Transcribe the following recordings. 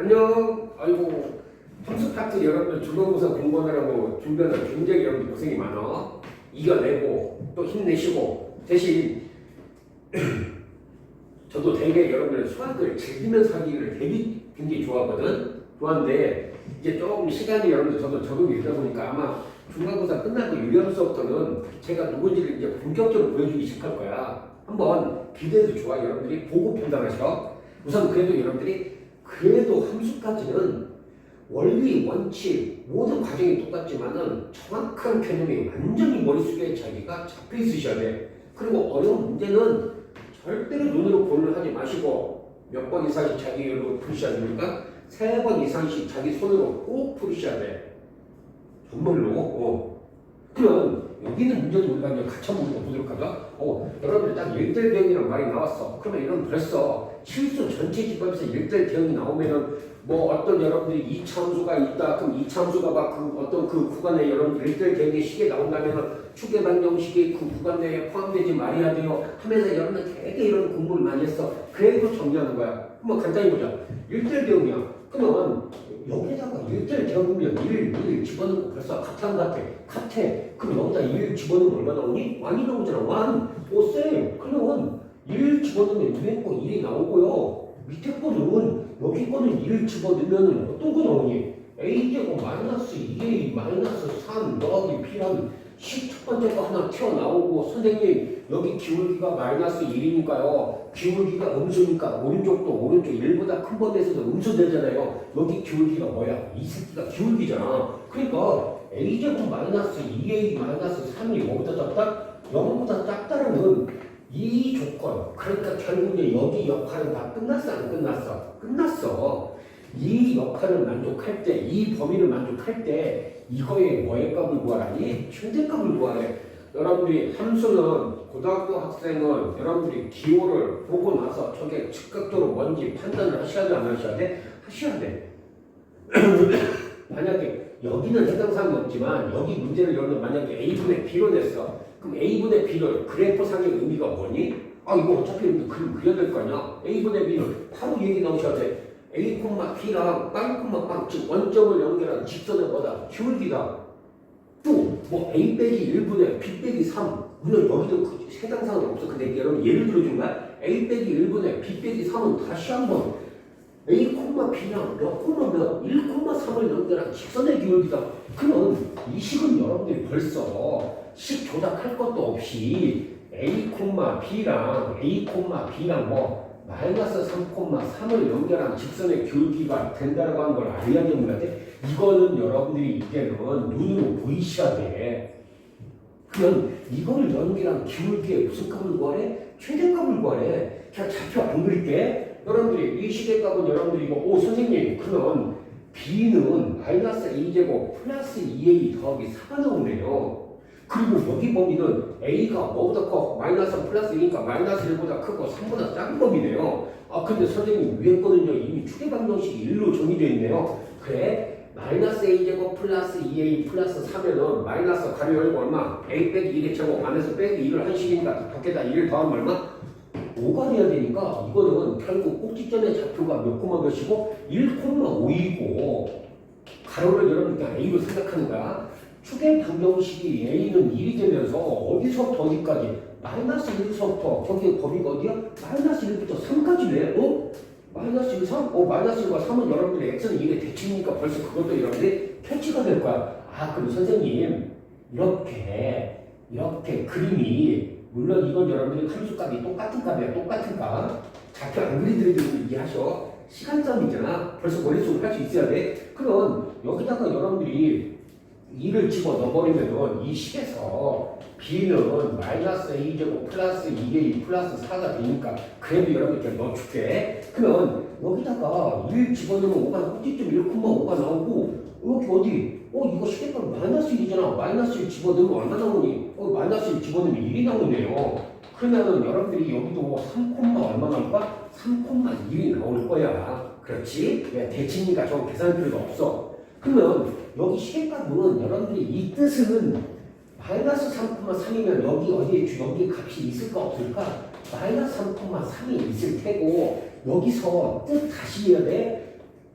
안녕. 아이고 함수 파트 여러분들 중간고사 공부하느라고 준비하느라 굉장히 여러분들 고생이 많아. 이겨내고 또 힘내시고 대신 저도 되게 여러분들 수학을 즐기면서 하기를 되게 굉장히 좋아하거든. 좋아하는데 이제 조금 시간이 여러분들 저도 적응이 되다 보니까 아마 중간고사 끝나고 유리함 수업부터는 제가 누군지를 이제 본격적으로 보여주기 시작할 거야. 한번 기대해도 좋아. 여러분들이 보고 판단하셔. 우선 그래도 여러분들이 그래도 함수까지는 원리, 원칙, 모든 과정이 똑같지만은 정확한 개념이 완전히 머릿속에 자기가 잡혀 있으셔야 돼. 그리고 어려운 문제는 절대로 눈으로 고민을 하지 마시고 몇 번 이상씩 자기 이름으로 풀으셔야 됩니까? 세 번 이상씩 자기 손으로 꼭 풀으셔야 돼. 정말로. 어. 그러면 여기는 문제도 우리가 같이 한번 보도록 하죠. 어, 여러분들 딱 일대 대응이라는 말이 나왔어. 그러면 이런 벌써 실수 전체 집합에서 일대 대응이 나오면은 뭐 어떤 여러분들이 이차함수가 있다. 그럼 이차함수가 막 그 어떤 그 구간에 여러분들 일대 대응의 시계 나온다면은 추계 방정식이 그 구간 내에 포함되지 말아야 돼요. 하면서 여러분들 되게 이런 공부를 많이 했어. 그래도 정리하는 거야. 한번 간단히 보자. 일대 대응이야. 그러면 여기다가 일대 대응이면 1, 1 집어넣고 벌써 같은 같아. 같아. 그럼 여기다 1 집어넣으면 얼마 나 오니? 완이 나오잖아. 완. 오, 쌤. 그러면 1 집어넣으면 위에 거 1이 나오고요. 밑에 거는 여기 거는 1 집어넣으면 어떤 거 나오니? a제곱 마이너스 2a 마이너스 3 더하기 b라는 10첫 번째 거 하나 튀어나오고 선생님 여기 기울기가 마이너스 1이니까요. 기울기가 음수니까 오른쪽도 오른쪽 1보다 큰 번에서도 음수 되잖아요. 여기 기울기가 뭐야? 이 새끼가 기울기잖아. 그러니까 a제곱 마이너스 2a 마이너스 3이 뭐보다 작다? 0보다 작다라는 이 조건. 그러니까 결국에 여기 역할은 다 끝났어 안 끝났어? 끝났어. 이 역할을 만족할 때, 이 범위를 만족할 때 이거의 뭐의 값을 구하라니? 최대값을 구하래. 여러분들이 함수는 고등학교 학생은 여러분들이 기호를 보고 나서 저게 즉각적으로 뭔지 판단을 하셔야 돼, 안 하셔야 돼? 하셔야 돼. 만약에 여기는 해당 사항이 없지만 여기 문제를 여러분 만약에 A분의 B로 냈어. 그럼 A분의 B를 그래프상의 의미가 뭐니? 아 이거 어차피 그림 그려야 될 거 아니야? A분의 B를 바로 얘기 나오셔야 돼. A, B랑 빵, 빵, 즉 원점을 연결한 직선의 뭐다? 기울기다. 또 뭐 A 빼기 1분의 B 빼기 3 물론 여기도 그 해당사항은 없어. 근데 여러분 예를 들어준 거야. A 빼기 1분의 B 빼기 3은 다시 한번 A, B랑 몇 콤마 몇 1, 3을 연결한 직선의 기울기다. 그럼 이 식은 여러분들이 벌써 식 조작할 것도 없이 A, B랑 A, B랑 뭐 마이너스 3, 3을 연결한 직선의 기울기가 된다고 하는 걸 알아야 됩니다. 이거는 여러분들이 이제는 눈으로 보이셔야 돼. 그럼 이거를 연결한 기울기의 무슨 값을 구하래? 최대값을 구하래. 그냥 좌표 안 그릴게. 여러분들이 이 시계값은 여러분들이 이거 오 선생님 그러면 B는 마이너스 A제곱 플러스 2A 더하기 4가 나오네요. 그리고 여기 범위는 A가 뭐보다 커? 마이너스 플러스 2니까 마이너스 1보다 크고 3보다 작은 범위네요. 아 근데 선생님 위에 거는요 이미 추계 방정식이 1로 정의되어 있네요. 그래 마이너스 A제곱 플러스 2A 플러스 3에는 마이너스 가로 열고 얼마? A 빼기 1의 제곱 안에서 빼기 1을 한 식이니까 밖에다 1을 더하면 얼마? 5가 돼야 되니까 이거는 결국 꼭지점의 좌표가 몇 코마 몇이고 1,5이고 가로를 여러분 그냥 A로 생각하는 거야. 추계 방정식이 A는 1이 되면서 어디서부터 어디까지 마이너스 1서부터 거기 범위가 어디야? 마이너스 1부터 3까지 왜? 어? 마이너스 1, 3? 어 마이너스 1과 3은 여러분들이 X는 2의 대칭이니까 벌써 그것도 여러분들이 캐치가 될 거야. 아 그럼 선생님 이렇게 이렇게 그림이 물론 이건 여러분들이 함수값이 똑같은 값이야 똑같은 값 좌표 안 그리더라도 이해하셔 시간점이잖아 벌써 머릿속으로 할 수 있어야 돼 그럼 여기다가 여러분들이 2를 집어 넣어버리면 이 식에서 B는 마이너스 A제곱 플러스 2A 플러스 4가 되니까 그래도 여러분들 넣어줄게. 그러면 여기다가 1 집어넣으면 5가 꼭지점 1,5가 나오고 여기 어디? 어 이거 식대값 마이너스 1이잖아. 마이너스 1 집어넣으면 얼마 나오니? 어 마이너스 1 집어넣으면 1이 나오네요. 그러면은 여러분들이 여기도 3, 얼마 나올까? 3,1이 나올 거야. 그렇지? 왜 대칭이니까 저거 계산 필요가 없어 그러면 여기 시계값은 여러분들이 이 뜻은 마이너스 3,3이면 여기 어디에 주- 여기 값이 있을까 없을까? 마이너스 3,3이 있을 테고 여기서 뜻 다시 해야 돼.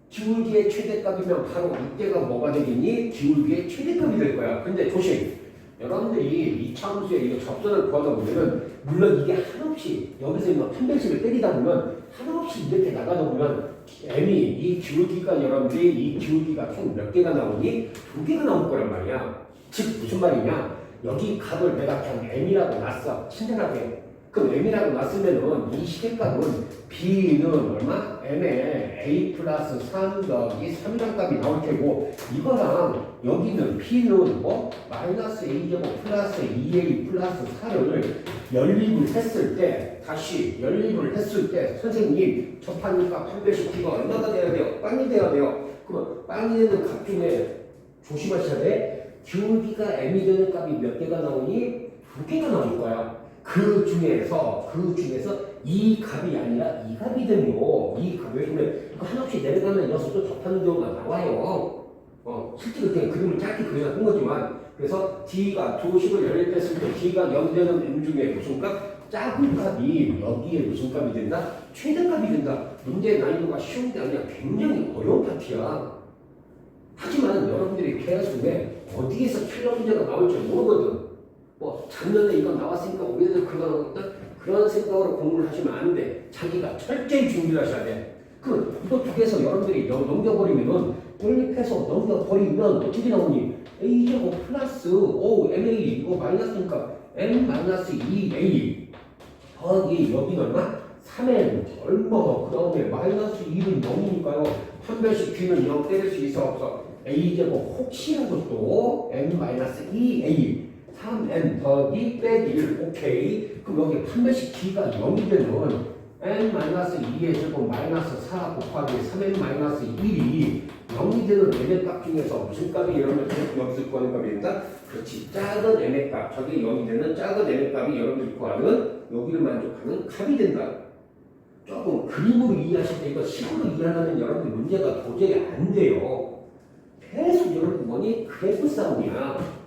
기울기의 최대값이면 바로 이때가 뭐가 되겠니? 기울기의 최대값이 될 거야. 근데 조심. 여러분들이 이 참수에 이거 접선을 구하다 보면은 물론 이게 한없이 여기서 이거 판별식을 때리다 보면 한없이 이렇게 나가다 보면 m이 이 기울기가 여러분들이 이 기울기가 총 몇 개가 나오니? 두 개가 나올 거란 말이야. 즉 무슨 말이냐? 여기 값을 내가 그냥 m이라고 놨어. 친절하게. 그럼 m이라고 놨으면은 이 시계값은 b는 얼마? m에 a 플러스 3 더하기 3이란 값이 나올 테고 이거랑 여기는 p는 뭐? 마이너스 a 제곱 플러스 2a 플러스 4를 연립을 했을 때 다시 연립을 했을 때 선생님 접하니까 가 얼마가 돼야 돼요? 빵이 돼야 돼요. 그러면 빵이 되는 값 중에 조심하셔야 돼. 기울기가 m이 되는 값이 몇 개가 나오니? 두 개가 나올 거야. 그 중에서 그 중에서 이 값이 아니라 이 값이 되요. 이 값을 그래 한없이 내려가면 녀석도 접하는 경우가 나와요. 어 실제로 그냥 그림을 짧게 그려놨던 거지만 그래서 d가 도식을 연립했을 때 d가 0 되는 m 중에 무슨 값? 작은 값이 여기에 무슨 값이 된다? 최대값이 된다. 문제 난이도가 쉬운 게 아니라 굉장히 어려운 파트야. 하지만 여러분들이 계속에 어디에서 필요 문제가 나올지 모르거든. 뭐 작년에 이거 나왔으니까 올해도 그거 나왔다. 그런 생각으로 공부를 하시면 안 돼. 자기가 철저히 준비를 하셔야 돼. 그 이거 두 개에서 여러분들이 넘- 넘겨버리면은 연립해서 넘겨버리면 어떻게 나오니? a 제곱 플러스 o ma 이거 마이너스니까 m 마이너스 2a 더하기 여기는 얼마? 3n 얼마? 그 다음에 마이너스 2는 0이니까요. 판별식 뒤는 0 때릴 수 있어 없어? A 제곱. 혹시라도 또 m 마이너스 2a 3n 더하기 빼기 1 오케이. 그럼 여기 판별식 뒤가 0이 되면 n 마이너스 2의 제곱 마이너스 4 곱하기 3n 마이 너스 1이 0이 되는 n의 값 중에서 무슨 값이 여러분들 여기서 구하는 값입니다? 그렇지. 작은 n의 값 저게 0이 되는 작은 n의 값이 여러분들이 구하는 여기를 만족하는 값이 된다. 조금 그림으로 이해하실 때 이거 식으로 이해하려면 여러분들 문제가 도저히 안 돼요. 계속 여러분 뭐니? 그래프 싸움이야.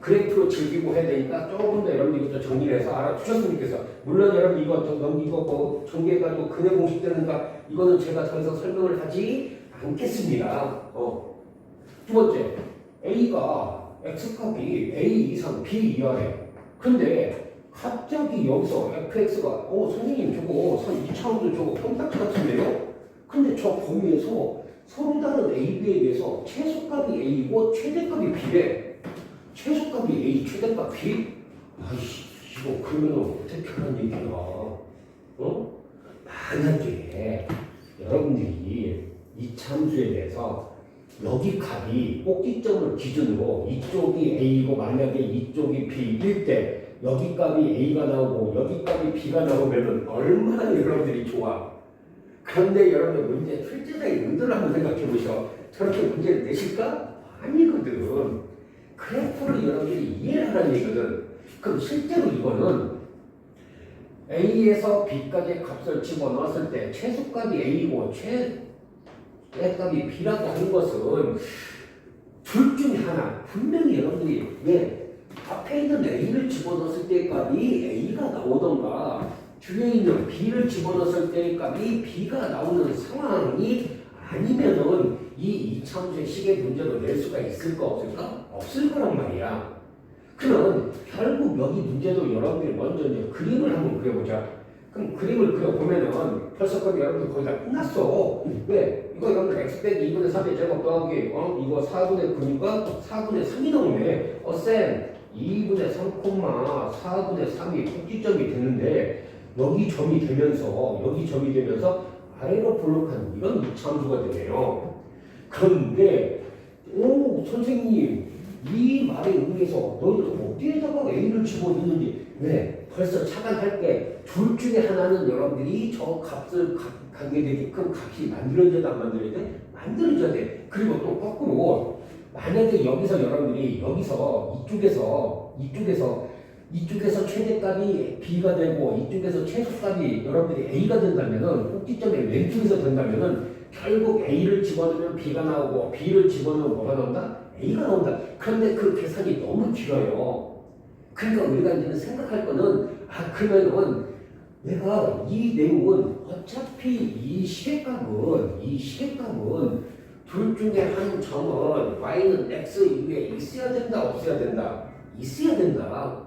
그래프로 즐기고 해야 되니까 조금 더 여러분 이것도 정리를 해서 알아두셨으면 좋겠어. 물론 여러분 이거 좀 넘기고 뭐 정리해가지고 근해 공식 되는가 이거는 제가 더 이상 설명을 하지 않겠습니다. 어. 두 번째 A가 X값이 A 이상 B 이하래. 근데 갑자기 여기서 FX가 어 선생님 저거 선 2차원도 저거 평탁 같은데요? 근데 저 범위에서 서로 다른 A, B에 비해서 최소값이 A고 최대값이 B래. 최소값이 A, 최대값 B? 아이씨, 이거 그러면 어떻게 하는 얘기야? 어? 만약에 여러분들이 이 참수에 대해서 여기 값이 꼭지점을 기준으로 이쪽이 A고 만약에 이쪽이 B일 때 여기 값이 A가 나오고 여기 값이 B가 나오면 얼마나 여러분들이 좋아. 그런데 여러분들 문제 출제자의 의도를 한번 생각해 보셔. 저렇게 문제를 내실까? 아니거든. 그래프를 여러분들이 이해를 하는 얘기거든. 그럼 실제로 이거는 A에서 B까지 값을 집어넣었을 때 최소값이 A고 최 대값이 B라고 하는 것은 둘 중에 하나 분명히 여러분들이 왜 앞에 있는 A를 집어넣었을 때 값이 A가 나오던가 뒤에 있는 B를 집어넣었을 때 값이 B가 나오는 상황이 아니면은 이 이차원의 시계 문제로 낼 수가 있을까 없을까? 없을 거란 말이야. 그럼 결국 여기 문제도 여러분들이 먼저 이제 그림을 한번 그려보자. 그럼 그림을 그려보면은 그럼 여러분들 거의 다 끝났어. 왜? 이거 여러분들 x 빼기 2분의 3의 제곱 더하기 어? 이거 4분의 9니까 4분의 3이 나오네. 어, 쌤 2분의 3, 4분의 3이 꼭지점이 되는데 여기 점이 되면서 여기 점이 되면서 아래로 볼록한 이런 이차함수가 되네요. 그런데 오 선생님 이 말에 의해서 너희들 어디에다가 A를 집어넣는지 왜 벌써 차단할 게둘 중에 하나는 여러분들이 저 값을 가, 갖게 되게끔 값이 만들어져야 안 만들어야 돼? 만들어져야 돼. 그리고 또 거꾸로 만약에 여기서 여러분들이 여기서 이쪽에서 이쪽에서 이쪽에서 최대값이 B가 되고 이쪽에서 최소값이 여러분들이 A가 된다면은 꼭지점에 왼쪽에서 된다면은 결국 A를 집어넣으면 B가 나오고 B를 집어넣으면 뭐가 나온다? A가 나온다. 그런데 그 계산이 너무 길어요. 그러니까 우리가 이제는 생각할 거는 아 그러면은 내가 이 내용은 어차피 이 시계값은 이 시계값은 둘 중에 한 점은 y는 x 위에 있어야 된다 없어야 된다? 있어야 된다.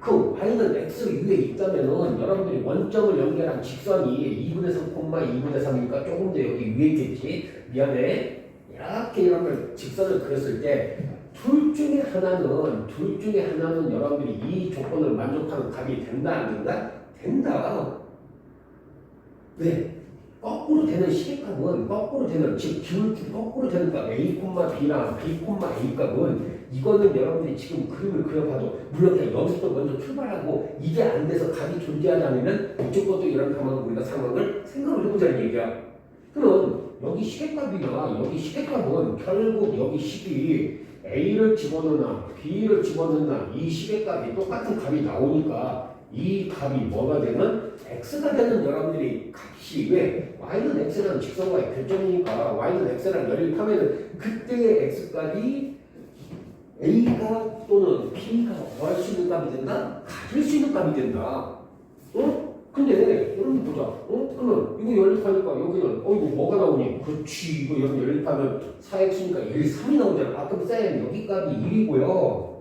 그 y는 x 위에 있다면은 여러분들이 원점을 연결한 직선이 2분의 3, 2분의 3이니까 조금 더 여기 위에 있겠지? 미안해. 이렇게 이런 직선을 그렸을 때 둘 중에 하나는 둘 중에 하나는 여러분들이 이 조건을 만족하는 값이 된다 안 된다? 된다. 왜? 거꾸로 되는 시계값은 거꾸로 되는 즉 기울기 거꾸로 되는 값 a, b랑 b, a 값은 이거는 여러분들이 지금 그림을 그려봐도 물론 그냥 여기서 먼저 출발하고 이게 안 돼서 값이 존재하지 않으면 이쪽 것도 이런 상황 우리가 상황을 생각을 해보자는 얘기야. 그럼 여기 시계값이나 여기 시계값은 결국 여기 식이 A를 집어넣나 B를 집어넣나 이 시계값이 똑같은 값이 나오니까 이 값이 뭐가 되면 X가 되는 여러분들이 값이 왜 Y는 X라는 직선과의 결정이니까 Y는 X라는 연립하면은 그때의 X값이 A가 또는 B가 구할 수 있는 값이 된다? 가질 수 있는 값이 된다. 어? 근데 여러분 보자. 어? 그러면 이거 연립하니까 여기는 어 이거 뭐가 나오니? 그렇지 이거 여기 연립하면 4x니까 1, 3이 나오잖아. 아까 쌤 여기 값이 1이고요.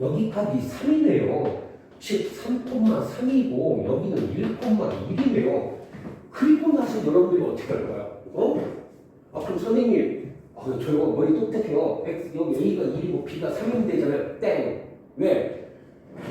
여기 값이 3이네요. 즉 3,3이고 여기는 1,1이네요. 그리고 나서 여러분들이 어떻게 할 거야? 어? 아 그럼 선생님 아, 저 이거 머리 똑똑해요. X, 여기 A가 1이고 B가 3이면 되잖아요. 땡. 왜?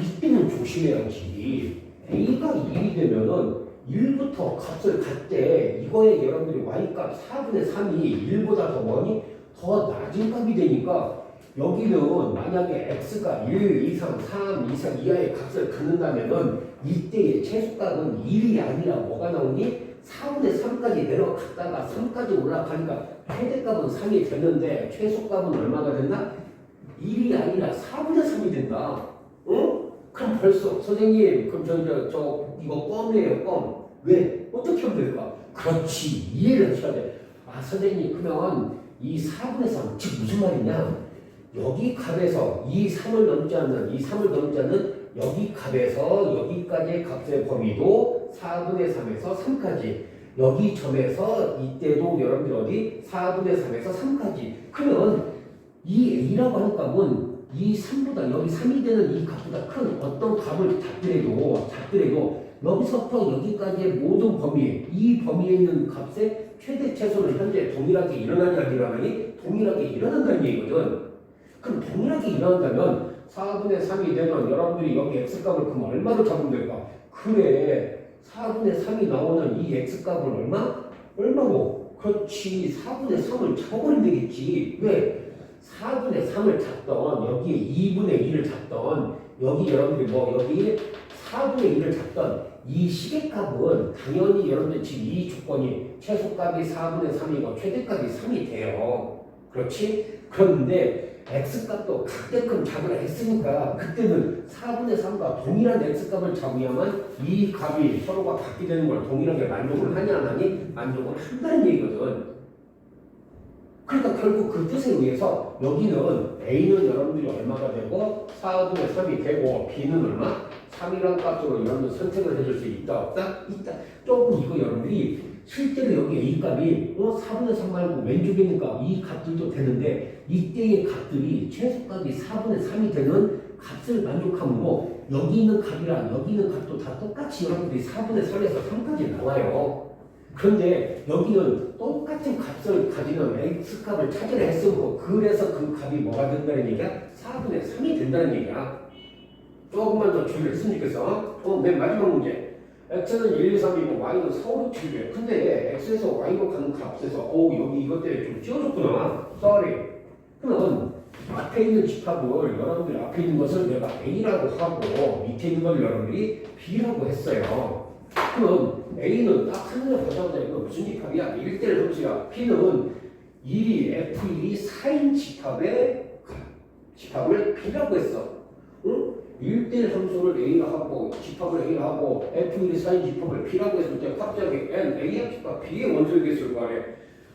이때는 조심해야지. A가 2이 되면은 1부터 값을 갖때 이거에 여러분들이 Y값 4분의 3이 1보다 더 뭐니? 더 낮은 값이 되니까 여기는 만약에 X가 1 이상 3 이상 이하의 값을 갖는다면은 이때의 최소값은 1이 아니라 뭐가 나오니? 4분의 3까지 내려갔다가 3까지 올라가니까 최대값은 3이 되는데 최소값은 얼마가 된다? 1이 아니라 4분의 3이 된다. 어? 그럼 벌써 선생님 그럼 저, 저, 저 이거 껌이에요 껌. 왜? 어떻게 하면 될까? 그렇지 이해를 하셔야 돼. 아 선생님 그러면 이 4분의 3, 즉 무슨 말이냐? 여기 값에서 이 3을 넘지 않는 이 3을 넘지 않는 여기 값에서 여기까지의 값의 범위도 4분의 3에서 3까지 여기 점에서 이때도 여러분들 어디 4분의 3에서 3까지 그러면 이 A라고 하는 값은 이 3보다 여기 3이 되는 이 값보다 큰 어떤 값을 잡더라도 잡더라도 여기서부터 여기까지의 모든 범위 이 범위에 있는 값의 최대 최소는 현재 동일하게 일어나냐 안 일어나니 동일하게 일어난다는 얘기거든 그럼 동일하게 일어난다면 4분의 3이 되면 여러분들이 여기 x값을 그럼 얼마로 잡으면 될까? 그래 4분의 3이 나오는 이 x값을 얼마? 얼마고? 그렇지 4분의 3을 잡아버리면 되겠지 왜? 4분의 3을 잡던 여기에 2분의 1을 잡던 여기 여러분들이 뭐 여기 4분의 1을 잡던 이 시계값은 당연히 여러분들 지금 이 조건이 최소값이 4분의 3이고 최대값이 3이 돼요 그렇지? 그런데 x값도 각대큼 잡으라 했으니까 그때는 4분의 3과 동일한 x값을 잡으야만 이 값이 서로가 같게 되는 걸 동일하게 만족을 하냐 안 하니 만족을 한다는 얘기거든 그러니까 결국 그 뜻에 의해서 여기는 A는 여러분들이 얼마가 되고 4분의 3이 되고 B는 얼마? 3이란 값으로 여러분들 선택을 해줄 수 있다 없다? 있다 조금 이거 여러분들이 실제로 여기 A 값이 어 4분의 3 말고 왼쪽에 있는 값 이 값들도 되는데 이때의 값들이 최소값이 4분의 3이 되는 값을 만족함으로 여기 있는 값이랑 여기 있는 값도 다 똑같이 여러분들이 4분의 3에서 3까지 나와요. 그런데 여기는 똑같은 값을 가지는 x값을 찾으려 했으므로 그래서 그 값이 뭐가 된다는 얘기야? 4분의 3이 된다는 얘기야. 조금만 더 주의를 했으면 좋겠어. 어, 맨 마지막 문제. x는 1, 2, 3이고 y는 4, 5, 7이래. 근데 x에서 y로 가는 값에서 어 여기 이것 때문에 좀 찌워줬구나. sorry. 그럼 앞에 있는 집합을 여러분들이 앞에 있는 것을 내가 a라고 하고 밑에 있는 걸 여러분들이 b라고 했어요. 그럼 A는 딱 하늘을 보자마자 이거 무슨 집합이야? 1대1 함수야. B는 1이 F1이 4인 집합의 집합을 B라고 했어. 응? 1대1 함수를 A라 하고 집합을 A라 하고 F1이 4인 집합을 B라고 했을 때 갑자기 N, A의 집합 B의 원소를 개수를 구하래.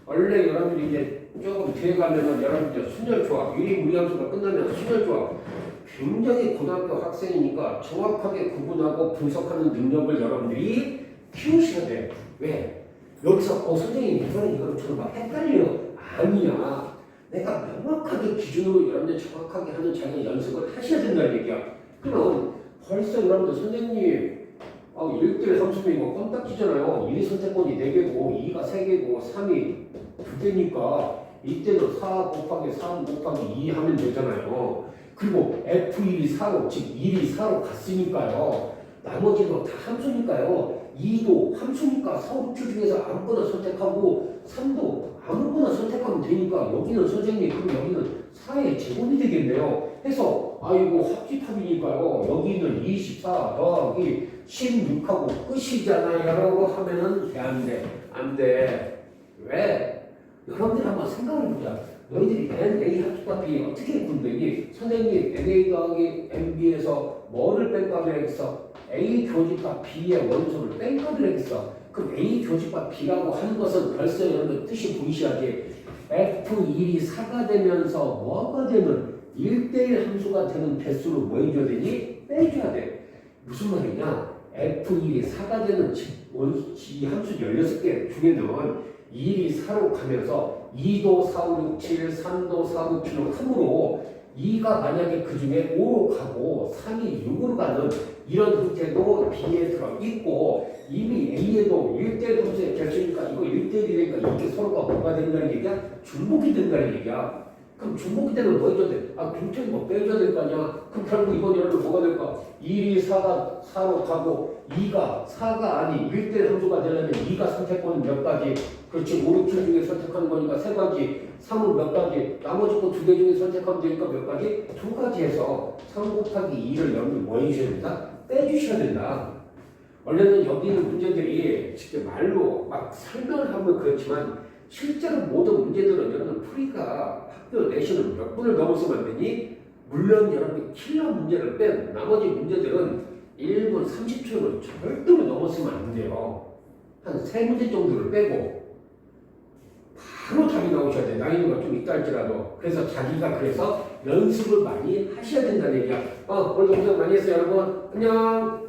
원래 여러분들이 이제 조금 뒤에 가면은 여러분들 순열 조합, 유리 무리 함수가 끝나면 순열 조합 굉장히 고등학교 학생이니까 정확하게 구분하고 분석하는 능력을 여러분들이 키우셔야 돼. 왜? 여기서 어 선생님 이거는 이거는 저는 막 헷갈려요. 아니야. 내가 명확하게 기준으로 여러분들 정확하게 하는 자기 연습을 하셔야 된다는 얘기야. 그럼 벌써 여러분들 선생님 어, 1대1 함수면 이거 껌딱지잖아요. 1이 선택권이 4개고 2가 3개고 3이 2개니까 이때도 4 곱하기 3 곱하기 2 하면 되잖아요. 그리고 F1이 4로 즉 1이 4로 갔으니까요. 나머지도 다 함수니까요. 2도 함수니까 서울표 중에서 아무거나 선택하고 3도 아무거나 선택하면 되니까 여기는 선생님 그럼 여기는 4의 제곱이 되겠네요. 해서 아이고 합집합이니까요. 여기는 24 더하기 16하고 끝이잖아요. 라고 하면은 돼, 안 돼? 안 돼. 왜? 여러분들 한번 생각을 해보자. 너희들이 NA 합집합이 어떻게 분배니? 선생님 NA 더하기 MB에서 뭐를 그랬어? A 교집합 B의 원소를 그랬어? 그럼 A 교집합 B라고 하는 것은 벌써 여러분 뜻이 보이셔야지. F1이 4가 되면서 뭐가 되는 1대1 함수가 되는 배수를 뭐 해줘야 되니? 빼줘야 돼. 무슨 말이냐? F1이 4가 되는 즉, 원- 이 함수 16개 중에는 1이 4로 가면서 2도 4, 5, 6, 7, 3도 4, 5, 7로 크므로 2가 만약에 그 중에 5로 가고 3이 6으로 가는 이런 형태도 B에 들어 있고 이미 A에도 1대1 함수의 결정이니까 이거 1대1이 되니까 이게 서로가 뭐가 된다는 얘기야? 중복이 된다는 얘기야. 그럼 중복이 되면 뭐 해줘야 돼? 아, 중복이 뭐 빼줘야 될 거 아니야? 그럼 결국 이번 여러분 뭐가 될까? 1이 4가 4로 가고 2가 4가 아닌 1대1 함수가 되려면 2가 선택권은 몇 가지? 그렇지, 5, 6, 7 중에 선택하는 거니까 세 가지, 3은 몇 가지, 나머지 거두개 중에 선택하면 되니까 몇 가지? 두 가지 해서 3 곱하기 2를 여러분 뭐 해주셔야 된다? 빼주셔야 된다. 원래는 여기 있는 문제들이 직접 말로 막 설명을 하면 그렇지만 실제로 모든 문제들은 여러분 풀이가 학교 내신은 몇 분을 넘어서면 안 되니? 물론 여러분이 킬러 문제를 뺀 나머지 문제들은 1분 30초를 절대로 넘었으면 안 돼요. 한세 문제 정도를 빼고 바로 답이 나오셔야 돼. 난이도가 좀 있다 할지라도. 그래서 자기가 그래서 연습을 많이 하셔야 된다는 얘기야. 어, 오늘도 고생 많이 했어요, 여러분. 안녕.